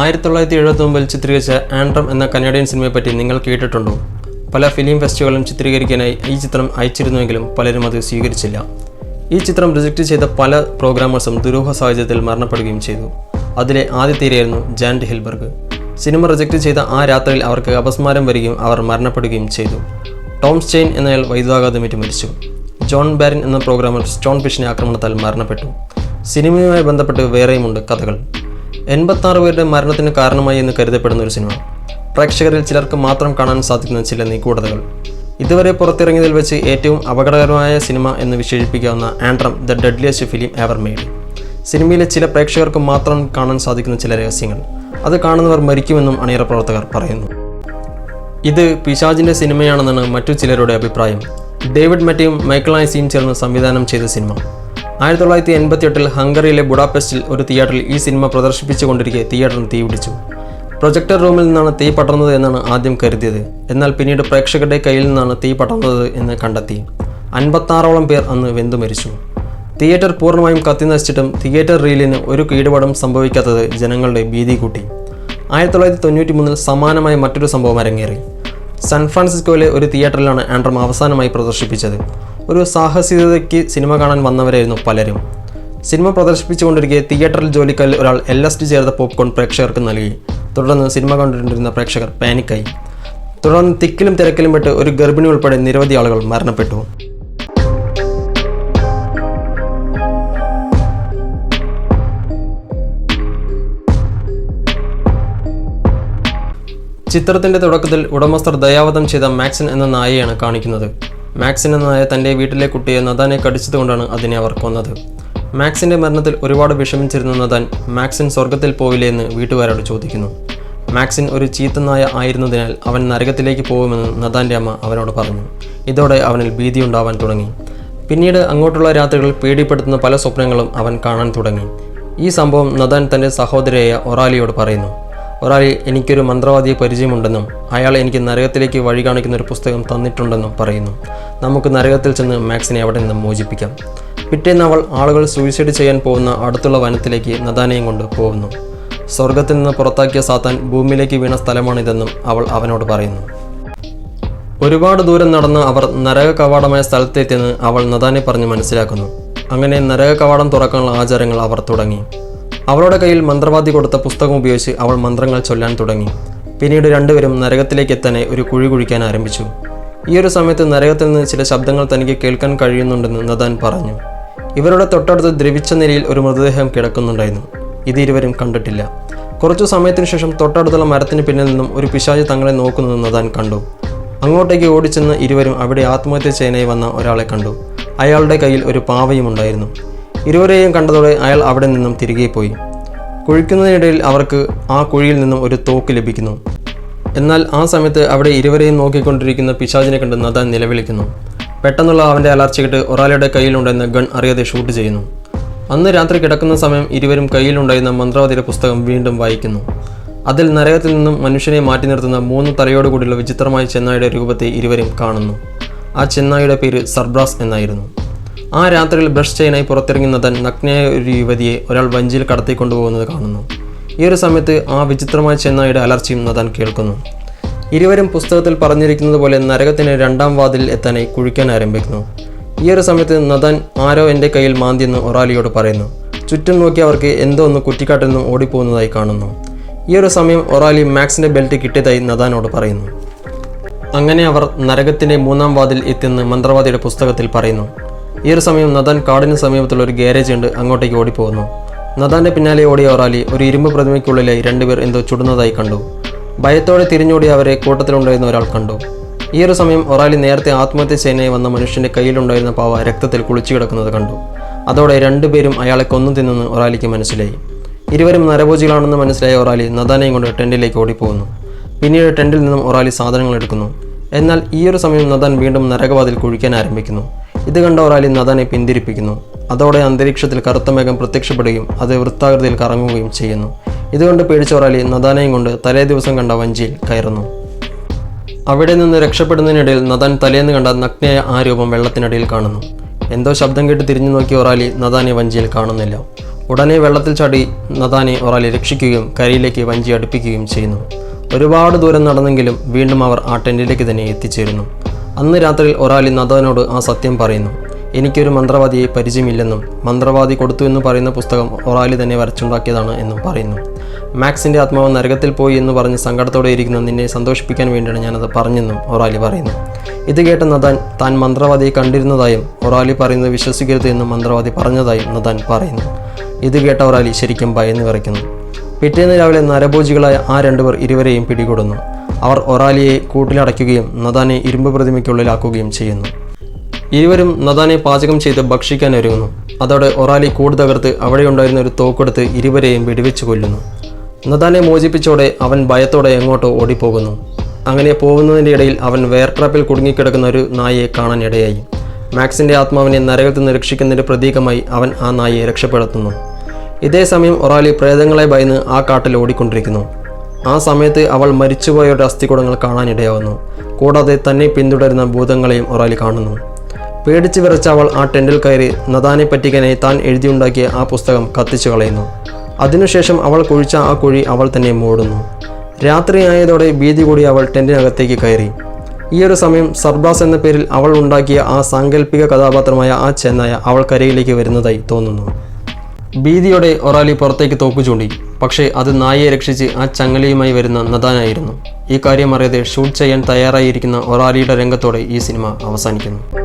ആയിരത്തി തൊള്ളായിരത്തി എഴുപത്തി ഒമ്പതിൽ ചിത്രീകരിച്ച ആൻഡ്രം എന്ന കന്നഡിയൻ സിനിമയെപ്പറ്റി നിങ്ങൾ കേട്ടിട്ടുണ്ടോ? പല ഫിലിം ഫെസ്റ്റിവലും ചിത്രീകരിക്കാനായി ഈ ചിത്രം അയച്ചിരുന്നുവെങ്കിലും പലരും അത് സ്വീകരിച്ചില്ല. ഈ ചിത്രം റിജക്റ്റ് ചെയ്ത പല പ്രോഗ്രാമേഴ്സും ദുരൂഹ സാഹചര്യത്തിൽ മരണപ്പെടുകയും ചെയ്തു. അതിലെ ആദ്യത്തേരെയായിരുന്നു ജാൻ ജാൻഡ് ഹിൽബർഗ് സിനിമ റിജക്റ്റ് ചെയ്ത ആ രാത്രിയിൽ അവർക്ക് അപസ്മാരം വരികയും അവർ മരണപ്പെടുകയും ചെയ്തു. ടോം സ്റ്റെയിൻ എന്നയാൾ വൈദ്യുതാഘാതമേറ്റ് മരിച്ചു. ജോൺ ബാരിൻ എന്ന പ്രോഗ്രാമർ സ്റ്റോൺ പിഷിനെ ആക്രമണത്താൽ മരണപ്പെട്ടു. സിനിമയുമായി ബന്ധപ്പെട്ട് വേറെയുമുണ്ട് കഥകൾ. എൺപത്താറ് പേരുടെ മരണത്തിന് കാരണമായി എന്ന് കരുതപ്പെടുന്ന ഒരു സിനിമ. പ്രേക്ഷകരിൽ ചിലർക്ക് മാത്രം കാണാൻ സാധിക്കുന്ന ചില നിഗൂഢതകൾ ഇതുവരെ പുറത്തിറങ്ങിയതിൽ വെച്ച് ഏറ്റവും അപകടകരമായ സിനിമ എന്ന് വിശേഷിപ്പിക്കാവുന്ന Antrum the deadliest film ever made. സിനിമയിലെ ചില പ്രേക്ഷകർക്ക് മാത്രം കാണാൻ സാധിക്കുന്ന ചില രഹസ്യങ്ങൾ. അത് കാണുന്നവർ മരിക്കുമെന്നും അണിയറ പ്രവർത്തകർ പറയുന്നു. ഇത് പിശാജിന്റെ സിനിമയാണെന്നാണ് മറ്റു ചിലരുടെ അഭിപ്രായം. ഡേവിഡ് മറ്റയും മൈക്കിൾ ഐസിയും ചേർന്ന് സംവിധാനം ചെയ്ത സിനിമ. ആയിരത്തി തൊള്ളായിരത്തി എൺപത്തി എട്ടിൽ ഹംഗറിയിലെ ബുഡാപെസ്റ്റിൽ ഒരു തിയേറ്ററിൽ ഈ സിനിമ പ്രദർശിപ്പിച്ചുകൊണ്ടിരിക്കെ തിയേറ്ററിന് തീപിടിച്ചു പ്രൊജക്ടർ റൂമിൽ നിന്നാണ് തീ പടർന്നത് എന്നാണ് ആദ്യം കരുതിയത്. എന്നാൽ പിന്നീട് പ്രേക്ഷകരുടെ കയ്യിൽ നിന്നാണ് തീ പടർന്നത് എന്ന് കണ്ടെത്തി. അൻപത്താറോളം പേർ അന്ന് വെന്തു മരിച്ചു. തിയേറ്റർ പൂർണമായും കത്തി നശിച്ചിട്ടും തിയേറ്റർ റീലിന് ഒരു കീടുപാടും സംഭവിക്കാത്തത് ജനങ്ങളുടെ ഭീതി കൂട്ടി ആയിരത്തി തൊള്ളായിരത്തി തൊണ്ണൂറ്റി മൂന്നിൽ സമാനമായ മറ്റൊരു സംഭവം അരങ്ങേറി. സാൻ ഫ്രാൻസിസ്കോയിലെ ഒരു തിയേറ്ററിലാണ് ആൻഡ്രം അവസാനമായി പ്രദർശിപ്പിച്ചത്. ഒരു സാഹസികതയ്ക്ക് സിനിമ കാണാൻ വന്നവരായിരുന്നു പലരും. സിനിമ പ്രദർശിപ്പിച്ചുകൊണ്ടിരിക്കെ തിയേറ്ററിൽ ജോലിക്കാരിൽ ഒരാൾ എൽ എസ് ഡി ചേർത്ത പോപ്കോൺ പ്രേക്ഷകർക്ക് നൽകി. തുടർന്ന് സിനിമ കണ്ടുകൊണ്ടിരുന്ന പ്രേക്ഷകർ പാനിക്കായി. തുടർന്ന് തിക്കിലും തിരക്കിലും പെട്ട് ഒരു ഗർഭിണി ഉൾപ്പെടെ നിരവധി ആളുകൾ മരണപ്പെട്ടു. ചിത്രത്തിന്റെ തുടക്കത്തിൽ ഉടമസ്ഥർ ദയാവധം ചെയ്ത മാക്സിൻ എന്ന നായയാണ് കാണിക്കുന്നത്. മാക്സിൻ എന്ന നായ തന്റെ വീട്ടിലെ കുട്ടിയെ നദാനെ കടിച്ചതുകൊണ്ടാണ് അതിനെ അവർ കൊന്നത്. മാക്സിന്റെ മരണത്തിൽ ഒരുപാട് വിഷമിച്ചിരുന്ന നദാൻ മാക്സിൻ സ്വർഗത്തിൽ പോവില്ലേ എന്ന് വീട്ടുകാരോട് ചോദിക്കുന്നു. മാക്സിൻ ഒരു ചീത്ത നായ ആയിരുന്നതിനാൽ അവൻ നരകത്തിലേക്ക് പോകുമെന്ന് നദാന്റെ അമ്മ അവനോട് പറഞ്ഞു. ഇതോടെ അവനിൽ ഭീതി ഉണ്ടാവാൻ തുടങ്ങി. പിന്നീട് അങ്ങോട്ടുള്ള രാത്രികൾ പേടിപ്പെടുത്തുന്ന പല സ്വപ്നങ്ങളും അവൻ കാണാൻ തുടങ്ങി. ഈ സംഭവം നദാൻ തന്റെ സഹോദരിയായ ഒറാലിയോട് പറയുന്നു. ഒരാൾ എനിക്കൊരു മന്ത്രവാദിയെ പരിചയമുണ്ടെന്നും അയാൾ എനിക്ക് നരകത്തിലേക്ക് വഴി കാണിക്കുന്ന ഒരു പുസ്തകം തന്നിട്ടുണ്ടെന്നും പറയുന്നു. നമുക്ക് നരകത്തിൽ ചെന്ന് മാക്സിനെ അവിടെ നിന്ന് മോചിപ്പിക്കാം. പിറ്റേന്ന് അവൾ ആളുകൾ സൂയിസൈഡ് ചെയ്യാൻ പോകുന്ന അടുത്തുള്ള വനത്തിലേക്ക് നദാനയും കൊണ്ട് പോകുന്നു. സ്വർഗത്തിൽ നിന്ന് പുറത്താക്കിയ സാത്താൻ ഭൂമിയിലേക്ക് വീണ സ്ഥലമാണിതെന്നും അവൾ അവനോട് പറയുന്നു. ഒരുപാട് ദൂരം നടന്ന് അവർ നരക കവാടമായ സ്ഥലത്തെത്തിയെന്ന് അവൾ നദാനെ പറഞ്ഞ് മനസ്സിലാക്കുന്നു. അങ്ങനെ നരക കവാടം തുറക്കാനുള്ള ആചാരങ്ങൾ അവർ തുടങ്ങി. അവളുടെ കയ്യിൽ മന്ത്രവാദി കൊടുത്ത പുസ്തകം ഉപയോഗിച്ച് അവൾ മന്ത്രങ്ങൾ ചൊല്ലാൻ തുടങ്ങി. പിന്നീട് രണ്ടുപേരും നരകത്തിലേക്ക് എത്താനെ ഒരു കുഴി കുഴിക്കാൻ ആരംഭിച്ചു. ഈ ഒരു സമയത്ത് നരകത്തിൽ നിന്ന് ചില ശബ്ദങ്ങൾ തനിക്ക് കേൾക്കാൻ കഴിയുന്നുണ്ടെന്ന് നദാൻ പറഞ്ഞു. ഇവരുടെ തൊട്ടടുത്ത് ദ്രവിച്ച നിലയിൽ ഒരു മൃതദേഹം കിടക്കുന്നുണ്ടായിരുന്നു. ഇത് ഇരുവരും കണ്ടിട്ടില്ല. കുറച്ചു സമയത്തിനു ശേഷം തൊട്ടടുത്തുള്ള മരത്തിന് പിന്നിൽ നിന്നും ഒരു പിശാച് തങ്ങളെ നോക്കുന്നത് നദാൻ കണ്ടു. അങ്ങോട്ടേക്ക് ഓടിച്ചെന്ന് ഇരുവരും അവിടെ ആത്മഹത്യ ചെയ്യാനായി വന്ന ഒരാളെ കണ്ടു. അയാളുടെ കയ്യിൽ ഒരു പാവയും ഉണ്ടായിരുന്നു ഇരുവരെയും കണ്ടതോടെ അയാൾ അവിടെ നിന്നും തിരികെ പോയി. കുഴിക്കുന്നതിനിടയിൽ അവർക്ക് ആ കുഴിയിൽ നിന്നും ഒരു തോക്ക് ലഭിക്കുന്നു. എന്നാൽ ആ സമയത്ത് അവിടെ ഇരുവരെയും നോക്കിക്കൊണ്ടിരിക്കുന്ന പിശാചിനെ കണ്ട് നദാൻ നിലവിളിക്കുന്നു. പെട്ടെന്നുള്ള അവന്റെ അലർച്ച കേട്ട് ഒരാളുടെ കയ്യിലുണ്ടെന്ന ഗൺ അറിയാതെ ഷൂട്ട് ചെയ്യുന്നു. അന്ന് രാത്രി കിടക്കുന്ന സമയം ഇരുവരും കയ്യിലുണ്ടായിരുന്ന മന്ത്രവാദിയുടെ പുസ്തകം വീണ്ടും വായിക്കുന്നു. അതിൽ നരകത്തിൽ നിന്നും മനുഷ്യനെ മാറ്റി നിർത്തുന്ന മൂന്ന് തലയോടുകൂടിയുള്ള വിചിത്രമായ ചെന്നായുടെ രൂപത്തെ ഇരുവരും കാണുന്നു. ആ ചെന്നായിയുടെ പേര് സർബ്രാസ് എന്നായിരുന്നു. ആ രാത്രിയിൽ ബ്രഷ് ചെയ്യാനായി പുറത്തിറങ്ങി നദൻ നഗ്നയായ ഒരു യുവതിയെ ഒരാൾ വഞ്ചിയിൽ കടത്തിക്കൊണ്ടുപോകുന്നത് കാണുന്നു. ഈ ഒരു സമയത്ത് ആ വിചിത്രമായ ചെന്നായുടെ അലർച്ചയും നദൻ കേൾക്കുന്നു. ഇരുവരും പുസ്തകത്തിൽ പറഞ്ഞിരിക്കുന്നത് പോലെ നരകത്തിന് രണ്ടാം വാതിൽ എത്താനായി കുഴിക്കാൻ ആരംഭിക്കുന്നു. ഈ ഒരു സമയത്ത് നദൻ ആരോ എന്റെ കയ്യിൽ മാന്തിയെന്ന് ഒറാലിയോട് പറയുന്നു. ചുറ്റും നോക്കി അവർക്ക് എന്തോ ഒന്ന് കുറ്റിക്കാട്ടിൽ നിന്ന് ഓടിപ്പോകുന്നതായി കാണുന്നു. ഈ ഒരു സമയം ഒറാലി മാക്സിന്റെ ബെൽറ്റ് കിട്ടിയതായി നദാനോട് പറയുന്നു. അങ്ങനെ അവർ നരകത്തിന്റെ മൂന്നാം വാതിൽ എത്തിയെന്ന് മന്ത്രവാദിയുടെ പുസ്തകത്തിൽ പറയുന്നു. ഈ ഒരു സമയം നദാൻ കാടിന് സമീപത്തുള്ള ഒരു ഗാരേജ് ഉണ്ട് അങ്ങോട്ടേക്ക് ഓടിപ്പോകുന്നു. നദാന്റെ പിന്നാലെ ഓടിയ ഒറാലി ഒരു ഇരുമ്പ് പ്രതിമയ്ക്കുള്ളിലായി രണ്ടുപേർ എന്തോ ചുടുന്നതായി കണ്ടു. ഭയത്തോടെ തിരിഞ്ഞോടി അവരെ കൂട്ടത്തിലുണ്ടായിരുന്ന ഒരാൾ കണ്ടു. ഈ ഒരു സമയം ഒറാലി നേരത്തെ ആത്മഹത്യ ചെയ്യാനായി വന്ന മനുഷ്യന്റെ കയ്യിലുണ്ടായിരുന്ന പാവ രക്തത്തിൽ കുളിച്ചു കിടക്കുന്നത് കണ്ടു. അതോടെ രണ്ടുപേരും അയാളെ കൊന്നു തിന്നെന്ന് ഒറാലിക്ക് മനസ്സിലായി. ഇരുവരും നരഭോജികളാണെന്ന് മനസ്സിലായ ഒറാലി നദാനെയും കൊണ്ട് ടെന്റിലേക്ക് ഓടിപ്പോകുന്നു. പിന്നീട് ടെന്റിൽ നിന്നും ഒറാലി സാധനങ്ങൾ എടുക്കുന്നു. എന്നാൽ ഈ ഒരു സമയം നദാൻ വീണ്ടും നരകവാതിൽ കുഴിക്കാൻ ആരംഭിക്കുന്നു. ഇത് കണ്ട ഒരാളി നദാനെ പിന്തിരിപ്പിക്കുന്നു. അതോടെ അന്തരീക്ഷത്തിൽ കറുത്ത മേഘം പ്രത്യക്ഷപ്പെടുകയും അത് വൃത്താകൃതിയിൽ കറങ്ങുകയും ചെയ്യുന്നു. ഇതുകൊണ്ട് പേടിച്ച ഒരാളി നദാനെയും കൊണ്ട് തലേ ദിവസം കണ്ട വഞ്ചിയിൽ കയറുന്നു. അവിടെ നിന്ന് രക്ഷപ്പെടുന്നതിനിടയിൽ നദാൻ തലേന്ന് കണ്ട നഗ്നയായ ആ രൂപം വെള്ളത്തിനടിയിൽ കാണുന്നു. എന്തോ ശബ്ദം കേട്ട് തിരിഞ്ഞു നോക്കിയ ഒരാളി നദാനെ വഞ്ചിയിൽ കാണുന്നില്ല. ഉടനെ വെള്ളത്തിൽ ചാടി നദാനെ ഒരാളെ രക്ഷിക്കുകയും കരയിലേക്ക് വഞ്ചി അടുപ്പിക്കുകയും ചെയ്യുന്നു. ഒരുപാട് ദൂരം നടന്നെങ്കിലും വീണ്ടും അവർ ആ ടെന്റിലേക്ക് തന്നെ എത്തിച്ചേരുന്നു. അന്ന് രാത്രിയിൽ ഒരാളി നദാനോട് ആ സത്യം പറയുന്നു. എനിക്കൊരു മന്ത്രവാദിയെ പരിചയമില്ലെന്നും മന്ത്രവാദി കൊടുത്തു എന്ന് പറയുന്ന പുസ്തകം ഒറാലി തന്നെ വരച്ചുണ്ടാക്കിയതാണ് എന്നും പറയുന്നു. മാക്സിന്റെ ആത്മാവ് നരകത്തിൽ പോയി എന്ന് പറഞ്ഞ് സങ്കടത്തോടെ ഇരിക്കുന്ന നിന്നെ സന്തോഷിപ്പിക്കാൻ വേണ്ടിയാണ് ഞാനത് പറഞ്ഞെന്നും ഒറാലി പറയുന്നു. ഇത് കേട്ട നദാൻ താൻ മന്ത്രവാദിയെ കണ്ടിരുന്നതായും ഒറാലി പറയുന്നത് വിശ്വസിക്കരുത് എന്നും മന്ത്രവാദി പറഞ്ഞതായും നദാൻ പറയുന്നു. ഇത് കേട്ട ഒറാലി ശരിക്കും ഭയന്ന് വിറയ്ക്കുന്നു. പിറ്റേന്ന് രാവിലെ നരഭോജികളായ ആ രണ്ടുപേർ ഇരുവരെയും പിടികൂടുന്നു. അവർ ഒറാലിയെ കൂട്ടിലടയ്ക്കുകയും നദാനെ ഇരുമ്പ് പ്രതിമയ്ക്കുള്ളിലാക്കുകയും ചെയ്യുന്നു. ഇരുവരും നദാനെ പാചകം ചെയ്ത് ഭക്ഷിക്കാൻ ഒരുങ്ങുന്നു. അതോടെ ഒറാലി കൂട് തകർത്ത് അവിടെയുണ്ടായിരുന്ന ഒരു തോക്കെടുത്ത് ഇരുവരെയും വെടിവെച്ച് കൊല്ലുന്നു. നദാനെ മോചിപ്പിച്ചോടെ അവൻ ഭയത്തോടെ എങ്ങോട്ടോ ഓടിപ്പോകുന്നു. അങ്ങനെ പോകുന്നതിന്റെ ഇടയിൽ അവൻ വെയർ ട്രാപ്പിൽ കുടുങ്ങിക്കിടക്കുന്ന ഒരു നായയെ കാണാനിടയായി. മാക്സിന്റെ ആത്മാവിനെ നരകത്തിൽ നിന്ന് രക്ഷിക്കുന്നതിന്റെ പ്രതീകമായി അവൻ ആ നായയെ രക്ഷപ്പെടുത്തുന്നു. ഇതേ സമയം ഒറാലി പ്രേതങ്ങളെ ഭയന്ന് ആ കാട്ടിൽ ഓടിക്കൊണ്ടിരിക്കുന്നു. ആ സമയത്ത് അവൾ മരിച്ചുപോയവരുടെ അസ്ഥികൂടങ്ങൾ കാണാനിടയാവുന്നു. കൂടാതെ തന്നെ പിന്തുടരുന്ന ഭൂതങ്ങളെയും ഒറാലി കാണുന്നു. പേടിച്ചു വിറച്ച അവൾ ആ ടെന്റിൽ കയറി നദാനെ പറ്റിക്കാനായി താൻ എഴുതിയുണ്ടാക്കിയ ആ പുസ്തകം കത്തിച്ചു കളയുന്നു. അതിനുശേഷം അവൾ കുഴിച്ച ആ കുഴി അവൾ തന്നെ മൂടുന്നു. രാത്രിയായതോടെ ഭീതി കൂടി അവൾ ടെന്റിനകത്തേക്ക് കയറി. ഈ ഒരു സമയം സർബാസ് എന്ന പേരിൽ അവൾ ഉണ്ടാക്കിയ ആ സാങ്കല്പിക കഥാപാത്രമായ ആ ചെന്നായ അവൾ കരയിലേക്ക് വരുന്നതായി തോന്നുന്നു. ഭീതിയോടെ ഒറാലി പുറത്തേക്ക് തോക്കു ചൂണ്ടി. പക്ഷേ അത് നായയെ രക്ഷിച്ച് ആ ചങ്ങലയുമായി വരുന്ന നദാനായിരുന്നു. ഈ കാര്യം അറിയാതെ ഷൂട്ട് ചെയ്യാൻ തയ്യാറായിരിക്കുന്ന ഒറാലിയുടെ രംഗത്തോടെ ഈ സിനിമ അവസാനിക്കുന്നു.